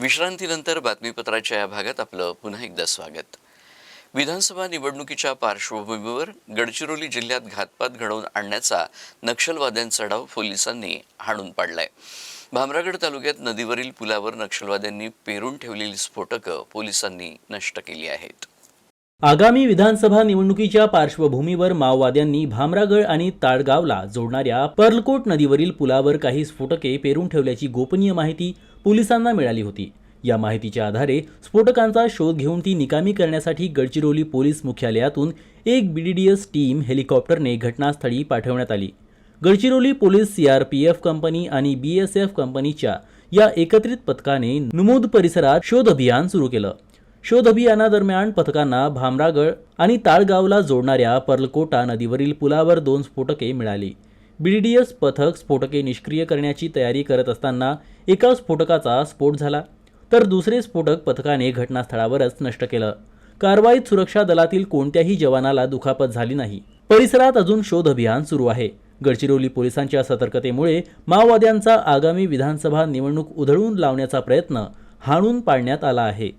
विश्रांतीनंतर बातमीपत्राच्या या भागात आपलं पुन्हा एकदा स्वागत. विधानसभा निवडणुकीच्या पार्श्वभूमीवर गडचिरोली जिल्ह्यात घातपात घडवून आणण्याचा नक्षलवाद्यांचा डाव पोलिसांनी हाणून पाडलाय. भामरागड तालुक्यात नदीवरील पुलावर नक्षलवाद्यांनी पेरून ठेवलेली स्फोटकं पोलिसांनी नष्ट केली आहेत. आगामी विधानसभा निवडणुकीच्या पार्श्वभूमीवर माओवाद्यांनी भामरागड आणि ताळगावला जोडणाऱ्या पर्लकोट नदीवरील पुलावर काही स्फोटके पेरून ठेवल्याची गोपनीय माहिती पोलिसांना मिळाली होती. या माहितीच्या आधारे स्फोटकांचा शोध घेऊन ती निकामी करण्यासाठी गडचिरोली पोलीस मुख्यालयातून एक बीडीडीएस टीम हेलिकॉप्टरने घटनास्थळी पाठवण्यात आली. गडचिरोली पोलीस सीआरपीएफ कंपनी आणि बीएसएफ कंपनीच्या या एकत्रित पथकाने नमूद परिसरात शोध अभियान सुरू केलं. शोध अभियानादरम्यान पथकांना भामरागड आणि ताळगावला जोडणाऱ्या पर्लकोटा नदीवरील पुलावर दोन स्फोटके मिळाली. बीडीडीएस पथक स्फोटके निष्क्रिय करण्याची तयारी करत असताना एका स्फोटकाचा स्फोट झाला तर दुसरे स्फोटक पथकाने घटनास्थळावरच नष्ट केलं. कारवाईत सुरक्षा दलातील कोणत्याही जवानाला दुखापत झाली नाही. परिसरात अजून शोध अभियान सुरू आहे. गडचिरोली पोलिसांच्या सतर्कतेमुळे माओवाद्यांचा आगामी विधानसभा निवडणूक उधळून लावण्याचा प्रयत्न हाणून पाडण्यात आला आहे.